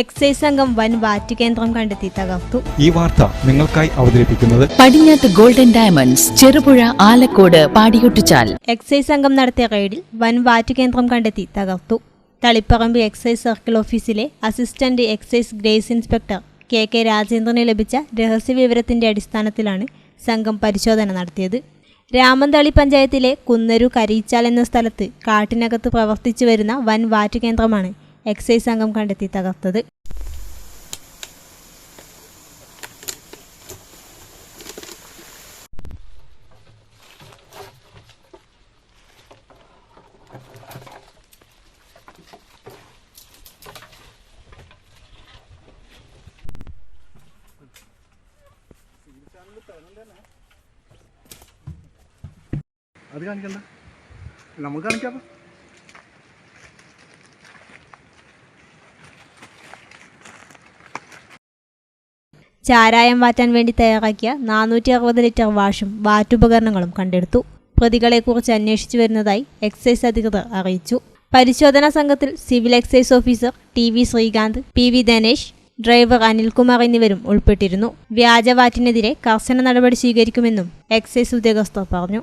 Excise സംഘം വൻ വാറ്റ് കേന്ദ്രം കണ്ടെത്തി തകർത്തു ഈ വാർത്ത നിങ്ങൾക്കായി അവതരിപ്പിക്കുന്നത് Padinjath golden diamonds Cherupuzha Alakode Padiyottuchal. Excise സംഘം നടത്തിയ റെയ്ഡിൽ വൻ വാറ്റ് കേന്ദ്രം കണ്ടെത്തി തകർത്തു തളിപ്പറമ്പ് എക്സൈസ് സർക്കിൾ ഓഫീസിലെ assistant excise grade inspector K K രാജേന്ദ്രന് ലഭിച്ച രഹസ്യ വിവരത്തിന്റെ അടിസ്ഥാനത്തിലാണ് സംഘം പരിശോധന നടത്തിയത്. രാമന്തളി പഞ്ചായത്തിലെ കുന്നരു കരീച്ചാൽ എന്ന സ്ഥലത്ത് കാട്ടിനകത്ത് പ്രവർത്തിച്ചു വരുന്ന വൻ വാറ്റ് കേന്ദ്രമാണ് എക്സൈസ് സംഘം കണ്ടെത്തി തകർത്തത്. അത് കാണിക്കണ്ട. നമുക്ക് കാണിക്കാം. ചാരായം വാറ്റാൻ വേണ്ടി തയ്യാറാക്കിയ നാനൂറ്റി അറുപത് ലിറ്റർ വാഷും വാറ്റുപകരണങ്ങളും കണ്ടെടുത്തു. പ്രതികളെക്കുറിച്ച് അന്വേഷിച്ചു വരുന്നതായി എക്സൈസ് അധികൃതർ അറിയിച്ചു. പരിശോധനാ സംഘത്തിൽ civil excise officer T V Sreekanth P V Dhanesh driver Anilkumar എന്നിവരും ഉൾപ്പെട്ടിരുന്നു. വ്യാജവാറ്റിനെതിരെ കർശന നടപടി സ്വീകരിക്കുമെന്നും എക്സൈസ് ഉദ്യോഗസ്ഥർ പറഞ്ഞു.